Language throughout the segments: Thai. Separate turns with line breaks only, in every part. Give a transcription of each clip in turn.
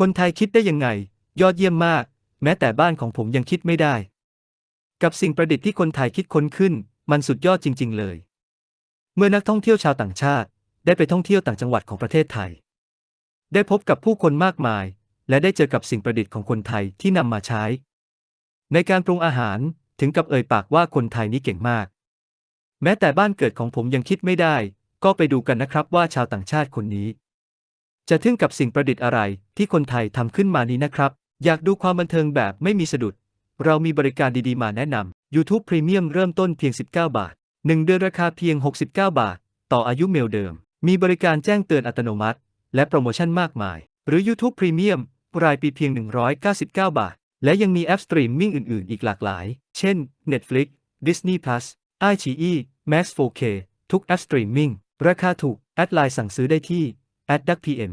คนไทยคิดได้ยังไง ยอดเยี่ยมมาก แม้แต่บ้านของผมยังคิดไม่ได้ กับสิ่งประดิษฐ์ที่คนไทยคิดค้นขึ้น มันสุดยอดจริง ๆ เลย เมื่อนักท่องเที่ยวชาวต่างชาติ ได้ไปท่องเที่ยวต่างจังหวัดของประเทศไทย ได้พบกับผู้คนมากมาย และได้เจอกับสิ่งประดิษฐ์ของคนไทยที่นำมาใช้ ในการปรุงอาหารถึงกับเอ่ยปากว่าคนไทยนี้เก่งมาก แม้แต่บ้านเกิดของผมยังคิดไม่ได้ ก็ไปดูกันนะครับว่าชาวต่างชาติคนนี้ จะทึ่งกับสิ่งประดิษฐ์อะไรที่คนไทยทำขึ้นมานี้นะครับ อยากดูความบันเทิงแบบไม่มีสะดุด เรามีบริการดีๆมาแนะนำ YouTube Premium เริ่มต้นเพียง 19 บาท 1 เดือนราคาเพียง 69 บาท ต่ออายุเมลเดิม มีบริการแจ้งเตือนอัตโนมัติ และโปรโมชั่นมากมาย หรือ YouTube Premium รายปีเพียง 199 บาท และยังมีแอปสตรีมมิ่งอื่นๆ อีกหลากหลาย เช่น Netflix Disney Plus iQIYI Max 4K ทุกแอปสตรีมมิ่งราคาถูก แอดไลน์สั่งซื้อได้ที่ @duckpm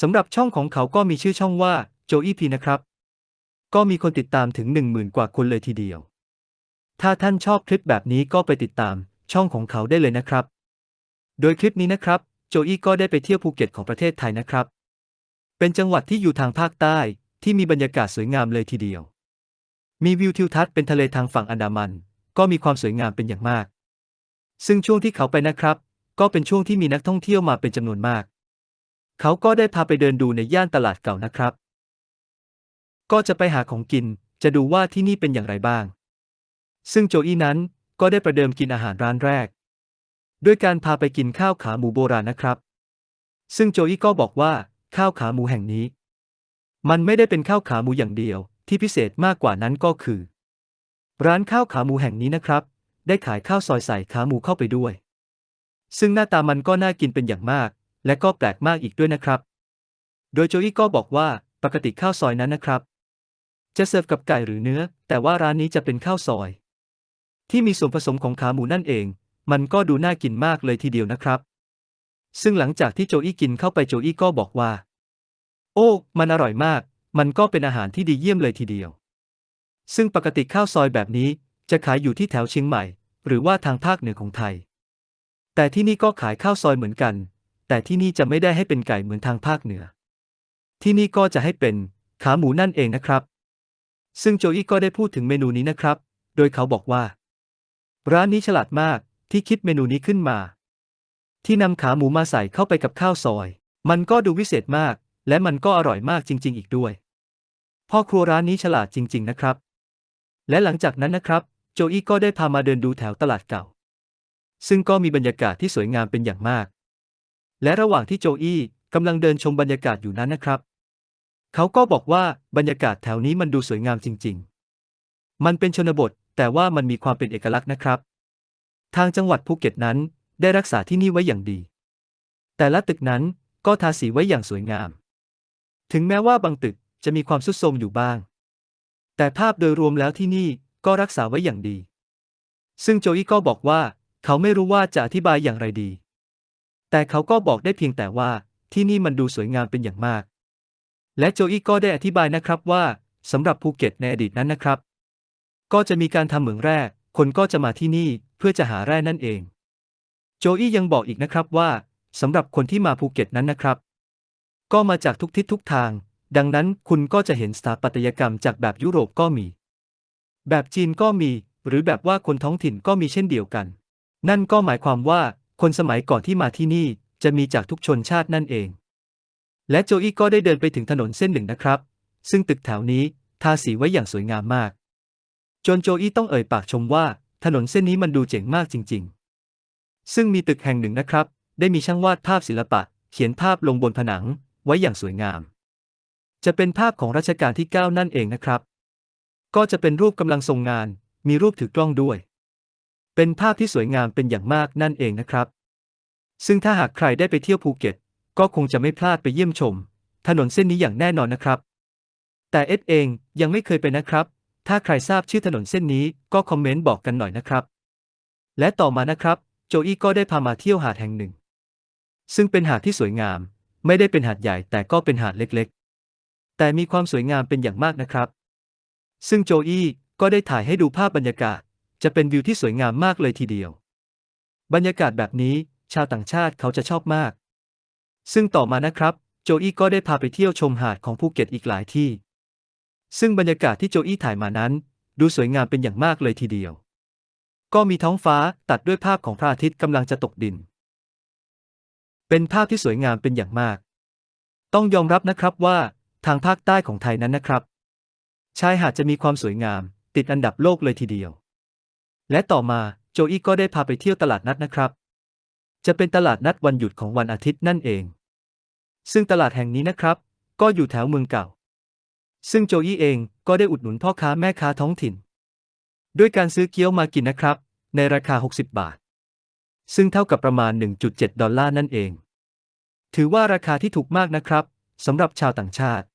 สำหรับช่องของเขาก็มีชื่อช่องว่า Joey P นะครับ ก็มีคนติดตามถึง 10,000 กว่าคนเลยทีเดียว ถ้าท่านชอบคลิปแบบนี้ก็ไปติดตามช่องของเขาได้เลยนะครับ โดยคลิปนี้นะครับ โจอี้ก็ได้ไปเที่ยวภูเก็ตของประเทศไทยนะครับ เป็นจังหวัดที่อยู่ทางภาคใต้ที่มีบรรยากาศสวยงามเลยทีเดียว มีวิวทิวทัศน์เป็นทะเลทางฝั่งอันดามัน ก็มีความสวยงามเป็นอย่างมาก ซึ่งช่วงที่เขาไปนะครับ ก็เป็นช่วงที่มีนักท่องเที่ยวมาเป็นจำนวนมาก เขาก็ได้พาไปเดินดูในย่านตลาดเก่านะครับ ก็จะไปหาของกิน จะดูว่าที่นี่เป็นอย่างไรบ้าง ซึ่งโจอี้นั้นก็ได้ประเดิมกินอาหารร้านแรก ด้วยการพาไปกินข้าวขาหมูโบราณนะครับ ซึ่งโจอี้ก็บอกว่าข้าวขาหมูแห่งนี้ มันไม่ได้เป็นข้าวขาหมูอย่างเดียว ที่พิเศษมากกว่านั้นก็คือ ร้านข้าวขาหมูแห่งนี้นะครับ ได้ขายข้าวซอยใส่ขาหมูเข้าไปด้วย ซึ่งหน้าตามันก็น่ากินเป็นอย่างมาก และก็แปลกมากอีกด้วยนะครับ โดยโจอี้ก็บอกว่าปกติข้าวซอยนั้นนะครับ จะเสิร์ฟกับไก่หรือเนื้อ แต่ว่าร้านนี้จะเป็นข้าวซอย ที่มีส่วนผสมของขาหมูนั่นเอง มันก็ดูน่ากินมากเลยทีเดียวนะครับ ซึ่งหลังจากที่โจอี้กินเข้าไปโจอี้ก็บอกว่า โอ้ มันอร่อยมาก มันก็เป็นอาหารที่ดีเยี่ยมเลยทีเดียว ซึ่งปกติข้าวซอยแบบนี้จะขายอยู่ที่แถวเชียงใหม่ หรือว่าทางภาคเหนือของไทย แต่ที่นี่ก็ขายข้าวซอยเหมือนกัน แต่ที่นี่จะไม่ได้ให้เป็นไก่เหมือนทางภาคเหนือ ที่นี่ก็จะให้เป็นขาหมูนั่นเองนะครับ ซึ่งโจอี้ก็ได้พูดถึงเมนูนี้นะครับ โดยเขาบอกว่า ร้านนี้ฉลาดมากที่คิดเมนูนี้ขึ้นมา ที่นำขาหมูมาใส่เข้าไปกับข้าวซอย มันก็ดูวิเศษมาก และมันก็อร่อยมากจริง ๆ อีกด้วย พ่อครัวร้านนี้ฉลาดจริง ๆ นะครับ และหลังจากนั้นนะครับ โจอี้ก็ได้พามาเดินดูแถวตลาดเก่า ซึ่งก็มีบรรยากาศที่สวยงามเป็นอย่างมาก และระหว่างที่โจอี้กำลังเดินชมบรรยากาศอยู่นั้นนะครับ เขาก็บอกว่าบรรยากาศแถวนี้มันดูสวยงามจริง ๆ มันเป็นชนบท แต่ว่ามันมีความเป็นเอกลักษณ์นะครับ ทางจังหวัดภูเก็ตนั้นได้รักษาที่นี่ไว้อย่างดี แต่ละตึกนั้นก็ทาสีไว้อย่างสวยงาม ถึงแม้ว่าบางตึกจะมีความทรุดโทรมอยู่บ้าง แต่ภาพโดยรวมแล้วที่นี่ก็รักษาไว้อย่างดี ซึ่งโจอี้ก็บอกว่า เขาไม่รู้ว่าจะอธิบายอย่างไรดี แต่เขาก็บอกได้เพียงแต่ว่า ที่นี่มันดูสวยงามเป็นอย่างมาก และโจอี้ก็ได้อธิบายนะครับว่าสำหรับภูเก็ตในอดีตนั้นนะครับ ก็จะมีการทำเหมืองแร่ คนก็จะมาที่นี่เพื่อจะหาแร่นั่นเอง โจอี้ยังบอกอีกนะครับว่าสำหรับคนที่มาภูเก็ตนั้นนะครับ ก็มาจากทุกทิศทุกทาง ดังนั้นคุณก็จะเห็นสถาปัตยกรรมจากแบบยุโรปก็มี แบบจีนก็มี หรือแบบว่าคนท้องถิ่นก็มีเช่นเดียวกัน นั่นก็หมายความว่าคนสมัยก่อนที่มาที่นี่จะมีจากทุกชนชาตินั่นเอง และโจอี้ก็ได้เดินไปถึงถนนเส้นหนึ่งนะครับ ซึ่งตึกแถวนี้ทาสีไว้อย่างสวยงามมาก จนโจอี้ต้องเอ่ยปากชมว่าถนนเส้นนี้มันดูเจ๋งมากจริง ๆ ซึ่งมีตึกแห่งหนึ่งนะครับ ได้มีช่างวาดภาพศิลปะ เขียนภาพลงบนผนังไว้อย่างสวยงาม จะเป็นภาพของรัชกาลที่ 9 นั่นเองนะครับ ก็จะเป็นรูปกำลังทรงงาน มีรูปถือกล้องด้วย เป็นภาพที่สวยงามเป็นอย่างมากนั่นเองนะครับ ซึ่งถ้าหากใครได้ไปเที่ยวภูเก็ต ก็คงจะไม่พลาดไปเยี่ยมชม ถนนเส้นนี้อย่างแน่นอนนะครับ แต่เอสเองยังไม่เคยไปนะครับ ถ้าใครทราบชื่อถนนเส้นนี้ก็คอมเมนต์บอกกันหน่อยนะครับ และต่อมานะครับ โจอี้ก็ได้พามาเที่ยวหาดแห่งหนึ่ง ซึ่งเป็นหาดที่สวยงาม ไม่ได้เป็นหาดใหญ่แต่ก็เป็นหาดเล็กๆ แต่มีความสวยงามเป็นอย่างมากนะครับ ซึ่งโจอี้ก็ได้ถ่ายให้ดูภาพบรรยากาศ จะเป็นวิวที่สวยงามมากเลยทีเดียว บรรยากาศแบบนี้ชาวต่างชาติเขาจะชอบมาก ซึ่งต่อมานะครับ โจอี้ก็ได้พาไปเที่ยวชมหาดของภูเก็ตอีกหลายที่ ซึ่งบรรยากาศที่โจอี้ถ่ายมานั้น ดูสวยงามเป็นอย่างมากเลยทีเดียว ก็มีท้องฟ้าตัดด้วยภาพของพระอาทิตย์กำลังจะตกดิน เป็นภาพที่สวยงามเป็นอย่างมาก ต้องยอมรับนะครับว่าทางภาคใต้ของไทยนั้นนะครับ ชายหาดจะมีความสวยงาม ติดอันดับโลกเลยทีเดียว และต่อมาโจอี้ก็ได้พาไปเที่ยวตลาดนัดนะครับ จะเป็นตลาดนัดวันหยุดของวันอาทิตย์นั่นเอง ซึ่งตลาดแห่งนี้นะครับ ก็อยู่แถวเมืองเก่า ซึ่งโจอี้เองก็ได้อุดหนุนพ่อค้าแม่ค้าท้องถิ่น ด้วยการซื้อเกี๊ยวมากินนะครับ ในราคา 60 บาท ซึ่งเท่ากับประมาณ 1.7 ดอลลาร์นั่นเอง ถือว่าราคาที่ถูกมากนะครับสำหรับชาวต่างชาติ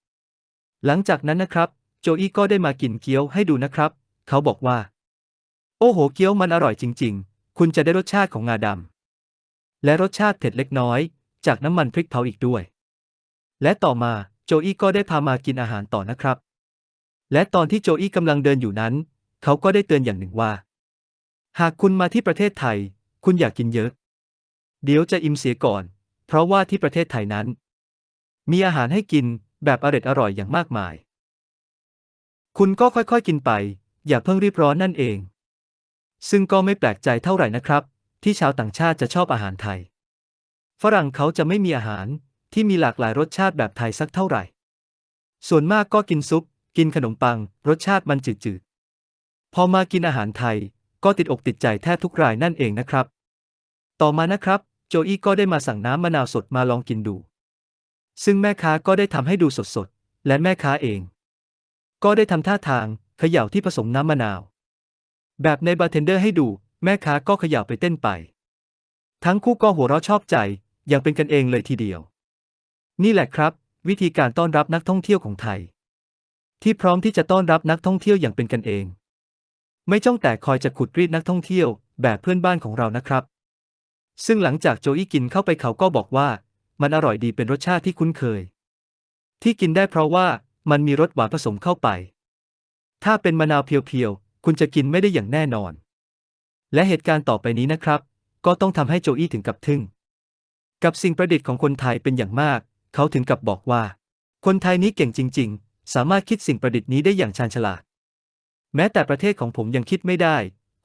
หลังจากนั้นนะครับ โจอี้ก็ได้มากินเกี๊ยวให้ดูนะครับ เขาบอกว่า โอ้โห เกี๊ยวมันอร่อยจริง ๆ คุณจะได้รสชาติของงาดำ และรสชาติเผ็ดเล็กน้อย จากน้ำมันพริกเผาอีกด้วย และต่อมาโจอี้ก็ได้พามากินอาหารต่อนะครับ และตอนที่โจอี้กำลังเดินอยู่นั้น เขาก็ได้เตือนอย่างหนึ่งว่า หากคุณมาที่ประเทศไทย คุณอยากกินเยอะ เดี๋ยวจะอิ่มเสียก่อน เพราะว่าที่ประเทศไทยนั้น มีอาหารให้กินแบบอร่อยอร่อยอย่างมากมาย คุณก็ค่อยๆกินไป อย่าเพิ่งรีบร้อนนั่นเอง ซึ่งก็ไม่แปลกใจเท่าไหร่นะครับ ที่ชาวต่างชาติจะชอบอาหารไทย ฝรั่งเขาจะไม่มีอาหารที่มีหลากหลายรสชาติแบบไทยสักเท่าไหร่ ส่วนมากก็กินซุป กินขนมปัง รสชาติมันจืดๆ พอมากินอาหารไทยก็ติดอกติดใจแทบทุกรายนั่นเองนะครับ ต่อมานะครับ โจอี้ก็ได้มาสั่งน้ำมะนาวสดมาลองกินดู ซึ่งแม่ค้าก็ได้ทำให้ดูสดๆ และแม่ค้าเอง ก็ได้ทำท่าทางเขย่าที่ผสมน้ำมะนาว แบบในบาร์เทนเดอร์ให้ดู แม่ค้าก็ขย่าไปเต้นไป ทั้งคู่ก็หัวเราะชอบใจ อย่างเป็นกันเองเลยทีเดียว นี่แหละครับ วิธีการต้อนรับนักท่องเที่ยวของไทย ที่พร้อมที่จะต้อนรับนักท่องเที่ยวอย่างเป็นกันเอง ไม่จ้องแต่คอยจะขุดรีดนักท่องเที่ยว แบบเพื่อนบ้านของเรานะครับ ซึ่งหลังจากโจอี้กินเข้าไปเขาก็บอกว่า มันอร่อยดีเป็นรสชาติที่คุ้นเคย ที่กินได้เพราะว่ามันมีรสหวานผสมเข้าไป ถ้าเป็นมะนาวเพียวๆ คุณจะกินไม่ได้อย่างแน่นอน และเหตุการณ์ต่อไปนี้นะครับ ก็ต้องทำให้โจอี้ถึงกับทึ่ง กับสิ่งประดิษฐ์ของคนไทยเป็นอย่างมาก เขาถึงกับบอกว่า คนไทยนี้เก่งจริง ๆ สามารถคิดสิ่งประดิษฐ์นี้ได้อย่างชาญฉลาด แม้แต่ประเทศของผมยังคิดไม่ได้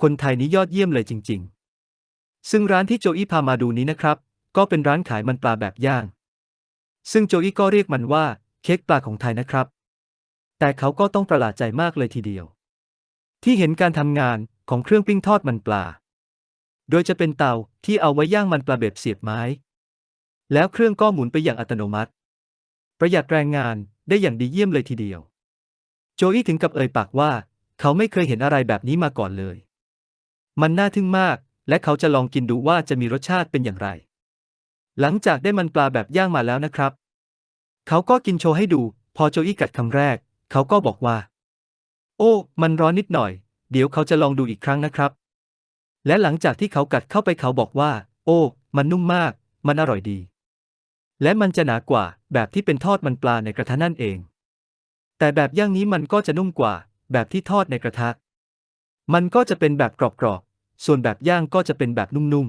คนไทยนี้ยอดเยี่ยมเลยจริง ๆ ซึ่งร้านที่โจอี้พามาดูนี้นะครับ ก็เป็นร้านขายมันปลาแบบย่าง ซึ่งโจอี้ก็เรียกมันว่าเค้กปลาของไทยนะครับ แต่เขาก็ต้องประหลาดใจมากเลยทีเดียว ที่เห็นการทำงานของเครื่องปิ้งทอดมันปลา โดยจะเป็นเตาที่เอาไว้ย่างมันปลาแบบเสียบไม้ แล้วเครื่องก็หมุนไปอย่างอัตโนมัติ ประหยัดแรงงานได้อย่างดีเยี่ยมเลยทีเดียว โจอี้ถึงกับเอ่ยปากว่า เขาไม่เคยเห็นอะไรแบบนี้มาก่อนเลย มันน่าทึ่งมาก และเขาจะลองกินดูว่าจะมีรสชาติเป็นอย่างไร หลังจากได้มันปลาแบบย่างมาแล้วนะครับ เขาก็กินโชว์ให้ดู พอโจอี้กัดคำแรก เขาก็บอกว่า โอ้ มันร้อนนิดหน่อย เดี๋ยวเขาจะลองดูอีกครั้งนะครับ และหลังจากที่เขากัดเข้าไปเขาบอกว่า โอ้ มันนุ่มมาก มันอร่อยดี และมันจะหนากว่า แบบที่เป็นทอดมันปลาในกระทะนั่นเอง แต่แบบย่างนี้มันก็จะนุ่มกว่า แบบที่ทอดในกระทะ มันก็จะเป็นแบบกรอบๆ ส่วนแบบย่างก็จะเป็นแบบนุ่ม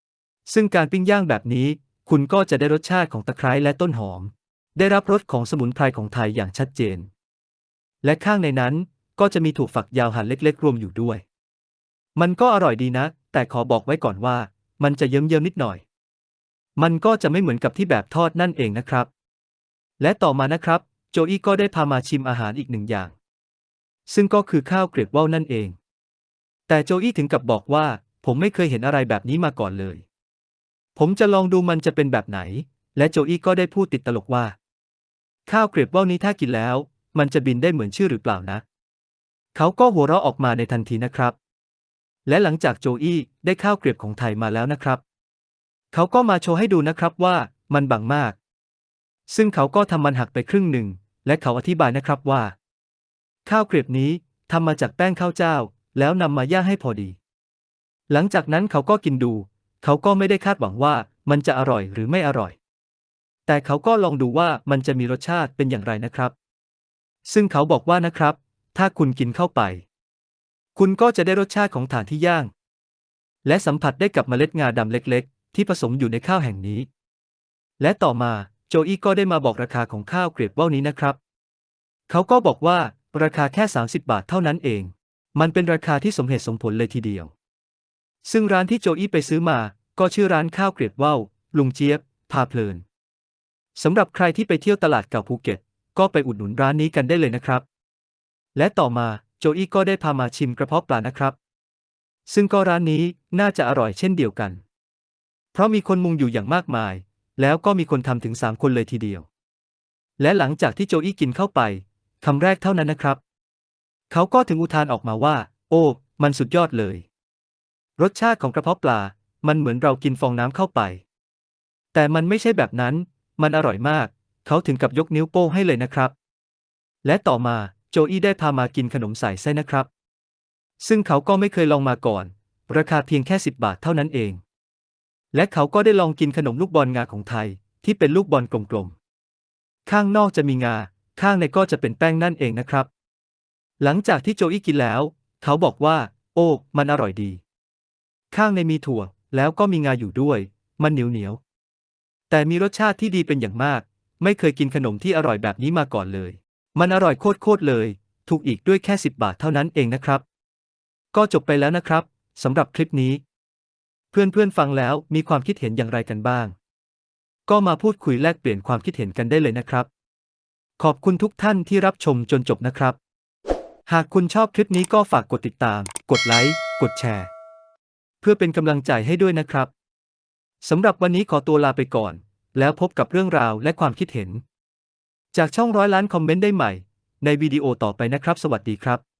ๆ ซึ่งการปิ้งย่างแบบนี้ คุณก็จะได้รสชาติของตะไคร้และต้นหอม ได้รับรสของสมุนไพรของไทยอย่างชัดเจน และข้างในนั้น ก็จะมีถั่วฝักยาวหั่นเล็ก ๆ รวมอยู่ด้วย มันก็อร่อยดีนะ แต่ขอบอกไว้ก่อนว่า มันจะเยิ้มๆนิดหน่อย มันก็จะไม่เหมือนกับที่แบบทอดนั่นเองนะครับ และต่อมานะครับ โจอี้ก็ได้พามาชิมอาหารอีกหนึ่งอย่าง ซึ่งก็คือข้าวเกรียบว่าวนั่นเอง แต่โจอี้ถึงกับบอกว่า ผมไม่เคยเห็นอะไรแบบนี้มาก่อนเลย ผมจะลองดูมันจะเป็นแบบไหน และโจอี้ก็ได้พูดติดตลกว่า ข้าวเกรียบว่าวนี้ถ้ากินแล้ว มันจะบินได้เหมือนชื่อหรือเปล่านะ เขาก็หัวเราะออกมาในทันทีนะครับ และหลังจากโจอี้ได้ข้าวเกรียบของไทยมาแล้วนะครับ เขาก็มาโชว์ให้ดูนะครับว่ามันบางมาก ซึ่งเขาก็ทำมันหักไปครึ่งหนึ่ง และเขาอธิบายนะครับว่า ข้าวเกรียบนี้ทำมาจากแป้งข้าวเจ้า แล้วนำมาย่างให้พอดี หลังจากนั้นเขาก็กินดู เขาก็ไม่ได้คาดหวังว่ามันจะอร่อยหรือไม่อร่อย แต่เขาก็ลองดูว่ามันจะมีรสชาติเป็นอย่างไรนะครับ ซึ่งเขาบอกว่านะครับ ถ้าคุณกินเข้าไป คุณก็จะได้รสชาติของถ่านที่ย่าง และสัมผัสได้กับเมล็ดงาดำเล็ก ๆ ที่ผสมอยู่ในข้าวแห่งนี้ และต่อมาโจอี้ก็ได้มาบอกราคาของข้าวเกรียบว่าวนี้นะครับ เขาก็บอกว่าราคาแค่ 30 บาทเท่านั้นเอง มันเป็นราคาที่สมเหตุสมผลเลยทีเดียว ซึ่งร้านที่โจอี้ไปซื้อมา ก็ชื่อร้านข้าวเกรียบว่าวลุงเจี๊ยบ พาเพลินสำหรับใครที่ไปเที่ยวตลาดเก่าภูเก็ต ก็ไปอุดหนุนร้านนี้กันได้เลยนะครับ และต่อมาโจอี้ก็ได้พามาชิมกระเพาะปลานะครับ ซึ่งก็ร้านนี้น่าจะอร่อยเช่นเดียวกัน เพราะมีคนมุงอยู่อย่างมากมาย แล้วก็มีคนทำถึงสามคนเลยทีเดียว และหลังจากที่โจอี้กินเข้าไปคำแรกเท่านั้นนะครับ เขาก็ถึงอุทานออกมาว่า โอ้ มันสุดยอดเลย รสชาติของกระเพาะปลา มันเหมือนเรากินฟองน้ำเข้าไป แต่มันไม่ใช่แบบนั้น มันอร่อยมาก เขาถึงกับยกนิ้วโป้งให้เลยนะครับ และต่อมา โจอี้ได้พามากินขนมใส่ไส้นะครับ ซึ่งเขาก็ไม่เคยลองมาก่อน ราคาเพียงแค่ 10 บาทเท่านั้นเอง และเขาก็ได้ลองกินขนมลูกบอลงาของไทย ที่เป็นลูกบอลกลมๆ ข้างนอกจะมีงา ข้างในก็จะเป็นแป้งนั่นเองนะครับ หลังจากที่โจอี้กินแล้ว เขาบอกว่า โอ้ มันอร่อยดี ข้างในมีถั่ว แล้วก็มีงาอยู่ด้วย มันเหนียวเหนียวๆแต่มีรสชาติที่ดีเป็นอย่างมาก ไม่เคยกินขนมที่อร่อยแบบนี้มาก่อนเลย มันอร่อยโคตรๆเลย ถูกอีกด้วยแค่ 10 บาทเท่านั้นเองนะครับ ก็จบไปแล้วนะครับสำหรับคลิปนี้ เพื่อนๆฟังแล้วมีความคิดเห็นอย่างไรกันบ้าง ก็มาพูดคุยแลกเปลี่ยนความคิดเห็นกันได้เลยนะครับ ขอบคุณทุกท่านที่รับชมจนจบนะครับ หากคุณชอบคลิปนี้ก็ฝากกดติดตาม กดไลค์ กดแชร์ เพื่อเป็นกำลังใจให้ด้วยนะครับสำหรับวันนี้ขอตัวลาไปก่อน แล้วพบกับเรื่องราวและความคิดเห็น จากช่องร้อยล้านคอมเมนต์ได้ใหม่ ในวิดีโอต่อไปนะครับ สวัสดีครับ